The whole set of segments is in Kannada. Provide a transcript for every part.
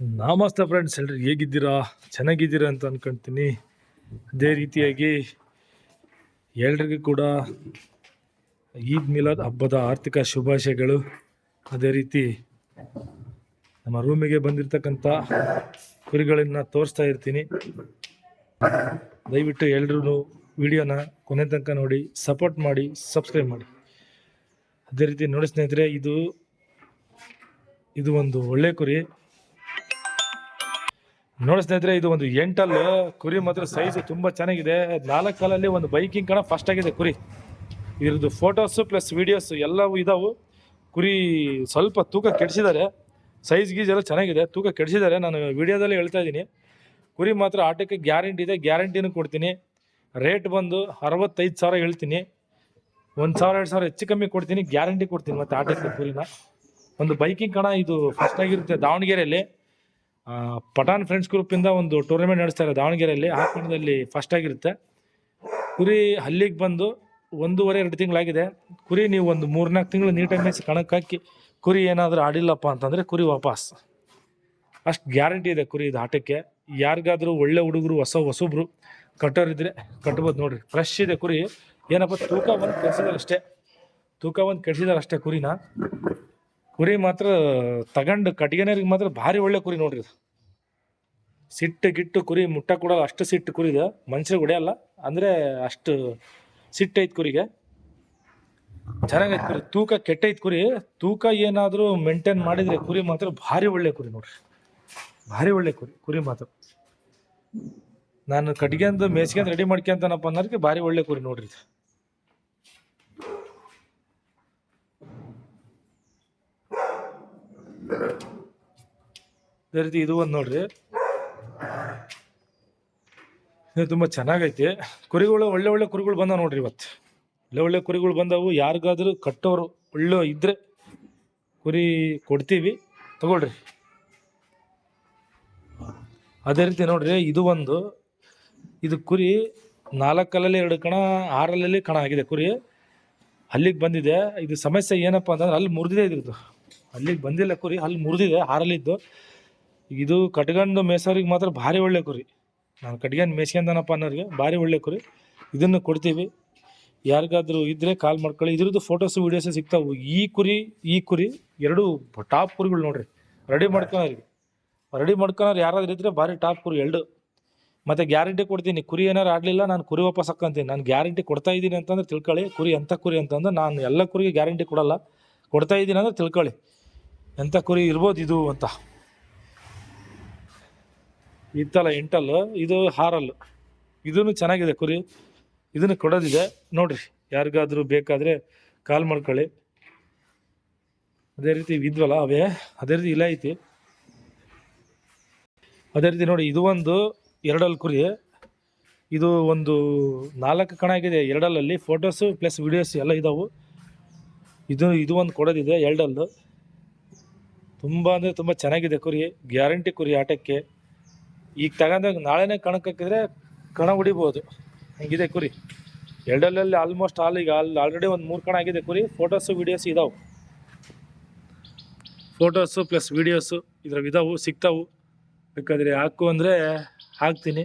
ನಮಸ್ತೆ ಫ್ರೆಂಡ್ಸ್ ಎಲ್ರಿ ಹೇಗಿದ್ದೀರಾ? ಚೆನ್ನಾಗಿದ್ದೀರಾ ಅಂತ ಅನ್ಕೊಂತೀನಿ. ಅದೇ ರೀತಿಯಾಗಿ ಎಲ್ರಿಗೂ ಕೂಡ ಈದ್ ಮಿಲಾದ್ ಹಬ್ಬದ ಆರ್ಥಿಕ ಶುಭಾಶಯಗಳು. ಅದೇ ರೀತಿ ನಮ್ಮ ರೂಮಿಗೆ ಬಂದಿರತಕ್ಕಂಥ ಕುರಿಗಳನ್ನು ತೋರಿಸ್ತಾ ಇರ್ತೀನಿ. ದಯವಿಟ್ಟು ಎಲ್ರೂ ವಿಡಿಯೋನ ಕೊನೆ ತನಕ ನೋಡಿ ಸಪೋರ್ಟ್ ಮಾಡಿ ಸಬ್ಸ್ಕ್ರೈಬ್ ಮಾಡಿ. ಅದೇ ರೀತಿ ನೋಡಿ ಸ್ನೇಹಿತರೆ, ಇದು ಇದು ಒಂದು ಒಳ್ಳೆ ಕುರಿ. ನೋಡಿ ಸ್ನೇಹಿತರೆ, ಇದು ಒಂದು ಎಂಟಲ್ ಕುರಿ ಮಾತ್ರ ಸೈಜ್ ತುಂಬಾ ಚೆನ್ನಾಗಿದೆ. ನಾಲ್ಕು ಕಾಲಲ್ಲಿ ಒಂದು ಬೈಕಿಂಗ್ ಕಣ ಫಸ್ಟ್ ಆಗಿದೆ ಕುರಿ. ಇದ್ರದ್ದು ಫೋಟೋಸು ಪ್ಲಸ್ ವಿಡಿಯೋಸ್ ಎಲ್ಲವೂ ಇದಾವು. ಕುರಿ ಸ್ವಲ್ಪ ತೂಕ ಕೆಡಿಸಿದ್ದಾರೆ. ಸೈಜ್ ಗೀಜ್ ಎಲ್ಲ ಚೆನ್ನಾಗಿದೆ. ತೂಕ ಕೆಡಿಸಿದ್ದಾರೆ. ನಾನು ವಿಡಿಯೋದಲ್ಲಿ ಹೇಳ್ತಾ ಇದ್ದೀನಿ. ಕುರಿ ಮಾತ್ರ ಆಟಕ್ಕೆ ಗ್ಯಾರಂಟಿ ಇದೆ. ಗ್ಯಾರಂಟಿನೂ ಕೊಡ್ತೀನಿ. ರೇಟ್ ಬಂದು ಅರವತ್ತೈದು ಸಾವಿರ ಹೇಳ್ತೀನಿ. ಒಂದು ಸಾವಿರ, ಎರಡು ಸಾವಿರ ಹೆಚ್ಚು ಕಮ್ಮಿ ಕೊಡ್ತೀನಿ. ಗ್ಯಾರಂಟಿ ಕೊಡ್ತೀನಿ ಮತ್ತೆ ಆಟಕ್ಕೆ ಕುರಿನ. ಒಂದು ಬೈಕಿಂಗ್ ಕಣ, ಇದು ಫಸ್ಟ್ ಆಗಿರುತ್ತೆ ದಾವಣಗೆರೆಯಲ್ಲಿ. ಆ, ಪಠಾಣ್ ಫ್ರೆಂಡ್ಸ್ ಗ್ರೂಪಿಂದ ಒಂದು ಟೂರ್ನಮೆಂಟ್ ನಡೆಸ್ತಾರೆ ದಾವಣಗೆರೆಯಲ್ಲಿ. ಆ ಕಣದಲ್ಲಿ ಫಸ್ಟ್ ಆಗಿರುತ್ತೆ. ಕುರಿ ಹಲ್ಲಿಗೆ ಬಂದು ಒಂದೂವರೆ ಎರಡು ತಿಂಗಳಾಗಿದೆ. ಕುರಿ ನೀವು ಒಂದು ಮೂರ್ನಾಲ್ಕು ತಿಂಗಳು ನೀಟಾಗಿ ಮೇಯಿಸಿ ಕಣಕ್ಕೆ ಹಾಕಿ ಕುರಿ ಏನಾದರೂ ಆಡಿಲ್ಲಪ್ಪ ಅಂತಂದರೆ ಕುರಿ ವಾಪಸ್. ಅಷ್ಟು ಗ್ಯಾರಂಟಿ ಇದೆ ಕುರಿ ಇದು ಆಟಕ್ಕೆ. ಯಾರಿಗಾದರೂ ಒಳ್ಳೆ ಹುಡುಗರು ಹೊಸ ಹೊಸಬ್ರು ಕಟ್ಟೋರಿದ್ರೆ ಕಟ್ಬೋದು ನೋಡ್ರಿ. ಫ್ರೆಶ್ ಇದೆ ಕುರಿ. ಏನಪ್ಪ ತೂಕ ಬಂದು ಕೆಡಿಸಿದಾರೆ ಅಷ್ಟೇ. ತೂಕ ಬಂದು ಕೆಡಿಸಿದಾರೆ ಅಷ್ಟೇ ಕುರಿನ. ಕುರಿ ಮಾತ್ರ ತಗೊಂಡು ಕಟ್ಗೆನರಿಗೆ ಮಾತ್ರ ಭಾರಿ ಒಳ್ಳೆ ಕುರಿ ನೋಡ್ರಿ ಸಿಟ್ಟು ಗಿಟ್ಟು ಕುರಿ ಮುಟ್ಟ ಕೂಡ ಅಷ್ಟು ಸಿಟ್ಟು ಕುರಿ ಇದು. ಮನುಷ್ಯರಿಗೆ ಹೊಡೆಯಲ್ಲ ಅಂದರೆ ಅಷ್ಟು ಸಿಟ್ಟೈತೆ ಕುರಿಗೆ. ಚೆನ್ನಾಗೈತೆ ಕುರಿ. ತೂಕ ಕೆಟ್ಟೈತೆ ಕುರಿ. ತೂಕ ಏನಾದರೂ ಮೇಂಟೈನ್ ಮಾಡಿದರೆ ಕುರಿ ಮಾತ್ರ ಭಾರಿ ಒಳ್ಳೆ ಕುರಿ ನೋಡ್ರಿ. ಭಾರಿ ಒಳ್ಳೆ ಕುರಿ. ಕುರಿ ಮಾತ್ರ. ನಾನು ಕಟ್ಗೆಂದು ಮೇಸ್ಗೆಂದು ರೆಡಿ ಮಾಡ್ಕೊಂತಾನಪ್ಪ ಅನ್ನೋದಕ್ಕೆ ಭಾರಿ ಒಳ್ಳೆ ಕುರಿ ನೋಡ್ರಿ ಇದು ಒಂದು ನೋಡ್ರಿ. ಇದು ತುಂಬ ಚೆನ್ನಾಗೈತಿ. ಕುರಿಗಳು ಒಳ್ಳೆ ಒಳ್ಳೆ ಕುರಿಗಳು ಬಂದಾವ ನೋಡ್ರಿ ಇವತ್ತು. ಒಳ್ಳೆ ಒಳ್ಳೆ ಕುರಿಗಳು ಬಂದವು. ಯಾರಿಗಾದ್ರೂ ಕಟ್ಟೋರು ಒಳ್ಳೆ ಇದ್ರೆ ಕುರಿ ಕೊಡ್ತೀವಿ. ತಗೊಳ್ರಿ. ಅದೇ ರೀತಿ ನೋಡ್ರಿ, ಇದು ಒಂದು. ಇದು ಕುರಿ ನಾಲ್ಕಲ್ಲಲ್ಲಿ ಎರಡು ಕಣ, ಆರಲ್ಲಲ್ಲಿ ಕಣ ಆಗಿದೆ ಕುರಿ. ಅಲ್ಲಿಗೆ ಬಂದಿದೆ. ಇದು ಸಮಸ್ಯೆ ಏನಪ್ಪ ಅಂತಂದ್ರೆ ಅಲ್ಲಿ ಮುರಿದಿದೆ ಇದ್ರದ್ದು. ಅಲ್ಲಿಗೆ ಬಂದಿಲ್ಲ ಕುರಿ, ಅಲ್ಲಿ ಮುರಿದಿದೆ, ಆರಲ್ಲಿದ್ದು. ಇದು ಕಟ್ಕೊಂಡು ಮೇಸೋರಿಗೆ ಮಾತ್ರ ಭಾರಿ ಒಳ್ಳೆ ಕುರಿ. ನಾನು ಕಟ್ಗೆನ ಮೇಸ್ಕೊಂಡನಪ್ಪ ಅನ್ನೋರಿಗೆ ಭಾರಿ ಒಳ್ಳೆ ಕುರಿ. ಇದನ್ನು ಕೊಡ್ತೀವಿ. ಯಾರಿಗಾದರೂ ಇದ್ರೆ ಕಾಲ್ ಮಾಡ್ಕೊಳ್ಳಿ. ಇದ್ರದ್ದು ಫೋಟೋಸ್ ವೀಡಿಯೋಸು ಸಿಗ್ತಾವೆ. ಈ ಕುರಿ ಈ ಕುರಿ ಎರಡು ಟಾಪ್ ಕುರಿಗಳು ನೋಡ್ರಿ. ರೆಡಿ ಮಾಡ್ಕೊಳೋರಿಗೆ. ರೆಡಿ ಮಾಡ್ಕೊಳೋರು ಯಾರಾದ್ರೂ ಇದ್ರೆ ಭಾರಿ ಟಾಪ್ ಕುರಿ ಎರಡು. ಮತ್ತೆ ಗ್ಯಾರಂಟಿ ಕೊಡ್ತೀನಿ. ಕುರಿ ಏನಾರು ಆಡಲಿಲ್ಲ ನಾನು ಕುರಿ ವಾಪಸ್ ಹಾಕ್ಕಂತೀನಿ ನಾನು ಗ್ಯಾರಂಟಿ ಕೊಡ್ತಾ ಇದ್ದೀನಿ ಅಂತಂದ್ರೆ ತಿಳ್ಕೊಳ್ಳಿ. ಕುರಿ ಎಂಥ ಕುರಿ ಅಂತಂದ್ರೆ ನಾನು ಎಲ್ಲ ಕುರಿಗೆ ಗ್ಯಾರಂಟಿ ಕೊಡಲ್ಲ. ಕೊಡ್ತಾ ಇದ್ದೀನಿ ಅಂದ್ರೆ ತಿಳ್ಕೊಳ್ಳಿ. ಎಂಥ ಕುರಿ ಇರ್ಬೋದು ಇದು ಅಂತ. ಇತ್ತಲ್ಲ ಎಂಟಲ್ಲು ಇದು ಹಾರಲ್ಲು ಇದೂ ಚೆನ್ನಾಗಿದೆ ಕುರಿ. ಇದನ್ನು ಕೊಡೋದಿದೆ. ನೋಡ್ರಿ, ಯಾರಿಗಾದರೂ ಬೇಕಾದರೆ ಕಾಲ್ ಮಾಡ್ಕೊಳ್ಳಿ. ಅದೇ ರೀತಿ ಇದ್ವಲ್ಲ ಅವೇ? ಅದೇ ರೀತಿ ಇಲ್ಲ ಐತಿ. ಅದೇ ರೀತಿ ನೋಡಿ, ಇದು ಒಂದು ಎರಡಲ್ಲಿ ಕುರಿ. ಇದು ಒಂದು ನಾಲ್ಕು ಕಣ ಆಗಿದೆ. ಎರಡಲ್ಲಲ್ಲಿ ಫೋಟೋಸು ಪ್ಲಸ್ ವಿಡಿಯೋಸ್ ಎಲ್ಲ ಇದಾವೆ. ಇದು ಇದು ಒಂದು ಕೊಡೋದಿದೆ ಎರಡಲ್ಲು. ತುಂಬ ಅಂದರೆ ತುಂಬ ಚೆನ್ನಾಗಿದೆ ಕುರಿ. ಗ್ಯಾರಂಟಿ ಕುರಿ ಆಟಕ್ಕೆ. ಈಗ ತಗೊಂಡಾಗ ನಾಳೆನೇ ಕಣಕ್ಕೆ ಹಾಕಿದ್ರೆ ಕಣ ಹೊಡಿಬೋದು ಹಂಗಿದೆ ಕುರಿ. ಎರಡಲ್ಲಲ್ಲಿ ಆಲ್ಮೋಸ್ಟ್ ಆಲ್ ಈಗ ಅಲ್ಲಿ ಆಲ್ರೆಡಿ ಒಂದು ಮೂರು ಕಣ ಆಗಿದೆ ಕುರಿ. ಫೋಟೋಸು ವಿಡಿಯೋಸ್ ಇದಾವೆ. ಫೋಟೋಸು ಪ್ಲಸ್ ವಿಡಿಯೋಸು ಇದ್ರ ಇದಾವು, ಸಿಗ್ತಾವು. ಬೇಕಾದರೆ ಹಾಕು ಅಂದರೆ ಹಾಕ್ತೀನಿ.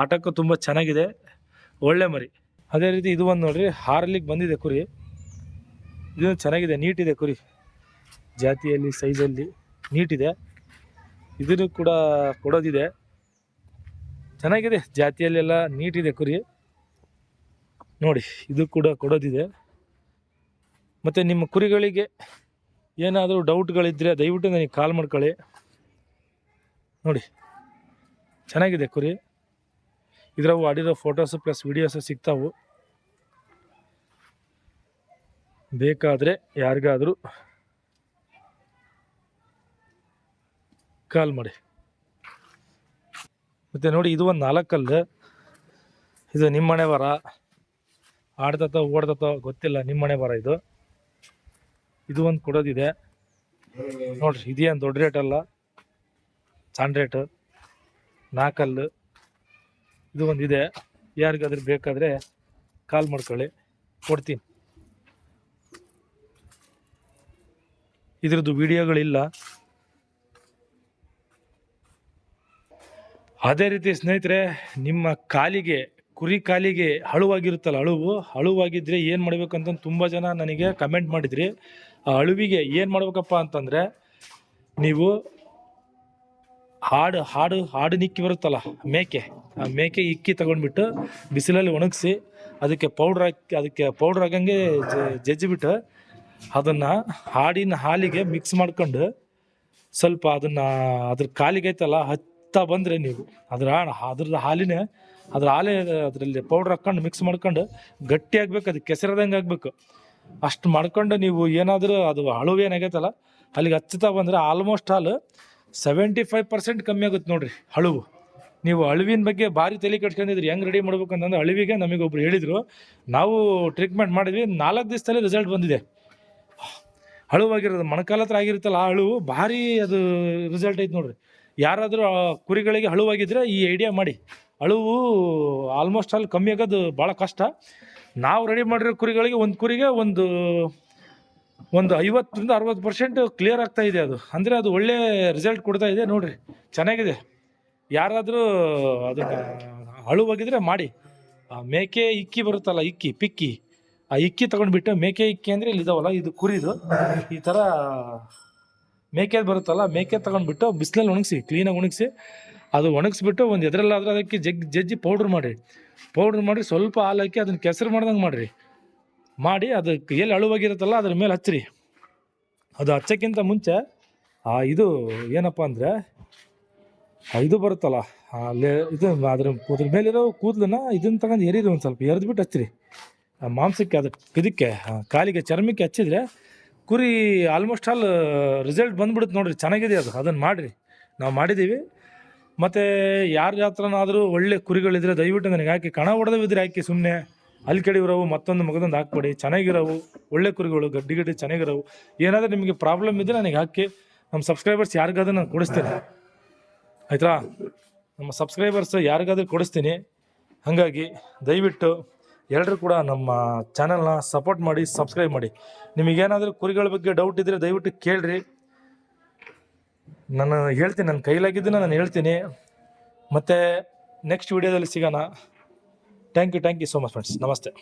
ಆಟಕ್ಕೂ ತುಂಬ ಚೆನ್ನಾಗಿದೆ. ಒಳ್ಳೆ ಮರಿ. ಅದೇ ರೀತಿ ಇದು ಒಂದು ನೋಡ್ರಿ ಹಾರ್ಲಿಕ್ಕೆ ಬಂದಿದೆ ಕುರಿ. ಇದು ಚೆನ್ನಾಗಿದೆ, ನೀಟಿದೆ ಕುರಿ. ಜಾತಿಯಲ್ಲಿ ಸೈಜಲ್ಲಿ ನೀಟಿದೆ. ಇದನ್ನು ಕೂಡ ಕೊಡೋದಿದೆ. ಚೆನ್ನಾಗಿದೆ ಜಾತಿಯಲ್ಲೆಲ್ಲ ನೀಟಿದೆ ಕುರಿ. ನೋಡಿ, ಇದು ಕೂಡ ಕೊಡೋದಿದೆ. ಮತ್ತು ನಿಮ್ಮ ಕುರಿಗಳಿಗೆ ಏನಾದರೂ ಡೌಟ್ಗಳಿದ್ದರೆ ದಯವಿಟ್ಟು ನನಗೆ ಕಾಲ್ ಮಾಡ್ಕೊಳ್ಳಿ. ನೋಡಿ, ಚೆನ್ನಾಗಿದೆ ಕುರಿ. ಇದ್ರವು ಆಡಿರೋ ಫೋಟೋಸು ಪ್ಲಸ್ ವೀಡಿಯೋಸು ಸಿಗ್ತಾವು. ಬೇಕಾದರೆ ಯಾರಿಗಾದರೂ ಕಾಲ್ ಮಾಡಿ. ಮತ್ತು ನೋಡಿ ಇದು ಒಂದು ನಾಲ್ಕಲ್ಲು. ಇದು ನಿಮ್ಮ ಮನೆ ಬರ ಆಡ್ತತೋ ಓಡ್ತತೋ ಗೊತ್ತಿಲ್ಲ ನಿಮ್ಮ ಮನೆ ಬರ ಇದು. ಇದು ಒಂದು ಕೊಡೋದಿದೆ. ನೋಡ್ರಿ, ಇದೇನು ದೊಡ್ಡ ರೇಟ್ ಅಲ್ಲ. ಸಣ್ಣ ರೇಟು ನಾಲ್ಕಲ್ಲು. ಇದು ಒಂದಿದೆ ಯಾರಿಗಾದ್ರೂ ಬೇಕಾದರೆ ಕಾಲ್ ಮಾಡ್ಕೊಳ್ಳಿ. ಕೊಡ್ತೀನಿ. ಇದ್ರದ್ದು ವಿಡಿಯೋಗಳಿಲ್ಲ ಅದೇ ರೀತಿ ಸ್ನೇಹಿತರೆ, ನಿಮ್ಮ ಕಾಲಿಗೆ, ಕುರಿ ಕಾಲಿಗೆ ಹಳುವಾಗಿರುತ್ತಲ್ಲ ಅಳುವು ಹಳುವಾಗಿದ್ರೆ ಏನು ಮಾಡ್ಬೇಕಂತ ತುಂಬ ಜನ ನನಗೆ ಕಮೆಂಟ್ ಮಾಡಿದ್ರಿ. ಆ ಅಳುವಿಗೆ ಏನು ಮಾಡ್ಬೇಕಪ್ಪ ಅಂತಂದರೆ, ನೀವು ಹಾಡು ಹಾಡು ಹಾಡು ನಿಕ್ಕಿ ಬರುತ್ತಲ್ಲ, ಮೇಕೆ, ಆ ಮೇಕೆ ಇಕ್ಕಿ ತಗೊಂಡ್ಬಿಟ್ಟು ಬಿಸಿಲಲ್ಲಿ ಒಣಗಿಸಿ ಅದಕ್ಕೆ ಪೌಡ್ರ್ ಹಾಕಿ, ಅದಕ್ಕೆ ಪೌಡ್ರ್ ಹಾಕಂಗೆ ಜಜ್ಜಿಬಿಟ್ಟು ಅದನ್ನು ಹಾಡಿನ ಹಾಲಿಗೆ ಮಿಕ್ಸ್ ಮಾಡ್ಕೊಂಡು ಸ್ವಲ್ಪ ಅದನ್ನು, ಅದ್ರ ಕಾಲಿಗೆ ಐತಲ್ಲ ಹತ್ತಾ ಬಂದರೆ ನೀವು. ಅದ್ರ ಅದ್ರದ್ದು ಹಾಲಿನೇ, ಅದ್ರ ಹಾಲೆ ಅದರಲ್ಲಿ ಪೌಡ್ರ್ ಹಾಕ್ಕೊಂಡು ಮಿಕ್ಸ್ ಮಾಡ್ಕೊಂಡು ಗಟ್ಟಿ ಆಗ್ಬೇಕು, ಅದು ಕೆಸರದಂಗೆ ಆಗ್ಬೇಕು. ಅಷ್ಟು ಮಾಡ್ಕೊಂಡು ನೀವು ಏನಾದರೂ ಅದು ಹಳುವು ಏನಾಗೈತಲ್ಲ, ಅಲ್ಲಿಗೆ ಹಚ್ಚುತ್ತಾ ಬಂದರೆ almost all seventy five percent ಕಮ್ಮಿ ಆಗುತ್ತೆ ನೋಡಿರಿ ಹಳುವು. ನೀವು ಅಳುವಿನ ಬಗ್ಗೆ ಭಾರಿ ತಲೆ ಕಟ್ಕೊಂಡಿದ್ರಿ ಹೆಂಗೆ ರೆಡಿ ಮಾಡ್ಬೇಕು ಅಂತಂದ್ರೆ ಅಳುವಿಗೆ ಒಬ್ರು ಹೇಳಿದರು. ನಾವು ಟ್ರೀಟ್ಮೆಂಟ್ ಮಾಡಿದ್ವಿ, ನಾಲ್ಕು ದಿವಸದಲ್ಲಿ ರಿಸಲ್ಟ್ ಬಂದಿದೆ. ಹಳುವಾಗಿರೋದು ಮೊಣಕಾಲ ಹತ್ರ ಆಗಿರುತ್ತಲ್ಲ ಆ ಹಳುವು, ಭಾರಿ ಅದು ರಿಸಲ್ಟ್ ಐತೆ ನೋಡ್ರಿ. ಯಾರಾದರೂ ಕುರಿಗಳಿಗೆ ಹಳುವಾಗಿದ್ದರೆ ಈ ಐಡಿಯಾ ಮಾಡಿ. ಅಳುವು ಆಲ್ಮೋಸ್ಟ್ ಅಲ್ಲಿ ಕಮ್ಮಿ ಆಗೋದು ಭಾಳ ಕಷ್ಟ. ನಾವು ರೆಡಿ ಮಾಡಿರೋ ಕುರಿಗಳಿಗೆ ಒಂದು ಕುರಿಗೆ ಒಂದು ಒಂದು ಐವತ್ತರಿಂದ ಅರವತ್ತು ಪರ್ಸೆಂಟ್ ಕ್ಲಿಯರ್ ಆಗ್ತಾ ಇದೆ ಅದು. ಅಂದರೆ ಅದು ಒಳ್ಳೆ ರಿಸಲ್ಟ್ ಕೊಡ್ತಾ ಇದೆ ನೋಡಿರಿ. ಚೆನ್ನಾಗಿದೆ. ಯಾರಾದರೂ ಅದನ್ನು ಹಳುವಾಗಿದ್ದರೆ ಮಾಡಿ. ಆ ಮೇಕೆ ಇಕ್ಕಿ ಬರುತ್ತಲ್ಲ, ಇಕ್ಕಿ, ಪಿಕ್ಕಿ. ಆ ಇಕ್ಕಿ ತಗೊಂಡ್ಬಿಟ್ಟು ಮೇಕೆ ಇಕ್ಕಿ ಅಂದರೆ ಇಲ್ಲಿ ಇದಾವಲ್ಲ, ಇದು ಕುರಿದು. ಈ ಥರ ಮೇಕೆ ಬರುತ್ತಲ್ಲ, ಮೇಕೆ ತಗೊಂಡ್ಬಿಟ್ಟು ಬಿಸಿಲಲ್ಲಿ ಒಣಗಿಸಿ ಕ್ಲೀನಾಗಿ ಒಣಗಿಸಿ, ಅದು ಒಣಗಿಸ್ಬಿಟ್ಟು ಒಂದು ಎದ್ರಲ್ಲಾದ್ರೆ ಅದಕ್ಕೆ ಜಗ್, ಜಜ್ಜಿ ಪೌಡ್ರ್ ಮಾಡಿ ಪೌಡ್ರ್ ಮಾಡಿ ಸ್ವಲ್ಪ ಹಾಲು ಹಾಕಿ ಅದನ್ನ ಕೆಸರು ಮಾಡ್ದಂಗೆ ಮಾಡಿರಿ. ಮಾಡಿ ಅದಕ್ಕೆ ಎಲ್ಲಿ ಅಳುವಾಗಿರುತ್ತಲ್ಲ ಅದ್ರ ಮೇಲೆ ಹಚ್ಚಿರಿ ಅದು ಹಚ್ಚೋಕ್ಕಿಂತ ಮುಂಚೆ, ಆ ಇದು ಏನಪ್ಪ ಅಂದರೆ ಇದು ಬರುತ್ತಲ್ಲ ಲೇ, ಇದು ಅದ್ರ ಅದ್ರ ಮೇಲಿರೋ ಕೂದಲನ್ನ ಇದನ್ನ ತಗೊಂಡು ಎರೀರಿ ಒಂದು ಸ್ವಲ್ಪ, ಎರೆದ್ಬಿಟ್ಟು ಹಚ್ಚಿರಿ ಮಾಂಸಕ್ಕೆ ಅದಕ್ಕೆ ಇದಕ್ಕೆ ಕಾಲಿಗೆ ಚರ್ಮಕ್ಕೆ ಹಚ್ಚಿದ್ರೆ ಕುರಿ ಆಲ್ಮೋಸ್ಟ್ ಆಲ್ ರಿಸಲ್ಟ್ ಬಂದ್ಬಿಡುತ್ತೆ ನೋಡಿರಿ. ಚೆನ್ನಾಗಿದೆ ಅದು. ಅದನ್ನು ಮಾಡಿರಿ. ನಾವು ಮಾಡಿದ್ದೀವಿ ಮತ್ತು ಯಾರ ಹತ್ರನಾದರೂ ಒಳ್ಳೆ ಕುರಿಗಳಿದ್ರೆ ದಯವಿಟ್ಟು ನನಗೆ ಹಾಕಿ, ಕಣ ಹೊಡೆದಿದ್ರೆ ಹಾಕಿ ಸುಮ್ಮನೆ ಅಲ್ಲಿ ಕೆಡಿರೋವು ಮತ್ತೊಂದು ಮಗದೊಂದು ಹಾಕ್ಬೇಡಿ. ಚೆನ್ನಾಗಿರೋವು. ಒಳ್ಳೆ ಕುರಿಗಳು, ಗಡ್ಡಿ ಗಡ್ಡಿ ಚೆನ್ನಾಗಿರೋವು. ಏನಾದರೂ ನಿಮಗೆ ಪ್ರಾಬ್ಲಮ್ ಇದ್ದರೆ ನನಗೆ ಹಾಕಿ. ನಮ್ಮ ಸಬ್ಸ್ಕ್ರೈಬರ್ಸ್ ಯಾರಿಗಾದ್ರೂ ನಾನು ಕೊಡಿಸ್ತೀನಿ. ಆಯ್ತಾ? ನಮ್ಮ ಸಬ್ಸ್ಕ್ರೈಬರ್ಸ್ ಯಾರಿಗಾದ್ರೂ ಕೊಡಿಸ್ತೀನಿ. ಹಾಗಾಗಿ ದಯವಿಟ್ಟು ಎಲ್ಲರೂ ಕೂಡ ನಮ್ಮ ಚಾನಲ್ನ ಸಪೋರ್ಟ್ ಮಾಡಿ ಸಬ್ಸ್ಕ್ರೈಬ್ ಮಾಡಿ. ನಿಮಗೇನಾದರೂ ಕುರಿಗಳ ಬಗ್ಗೆ ಡೌಟ್ ಇದ್ದರೆ ದಯವಿಟ್ಟು ಕೇಳ್ರಿ. ನಾನು ಹೇಳ್ತೀನಿ, ನನ್ನ ಕೈಲಾಗಿದ್ದನ್ನು ನಾನು ಹೇಳ್ತೀನಿ. ಮತ್ತು ನೆಕ್ಸ್ಟ್ ವಿಡಿಯೋದಲ್ಲಿ ಸಿಗೋಣ. Thank you thank you so much friends ನಮಸ್ತೆ.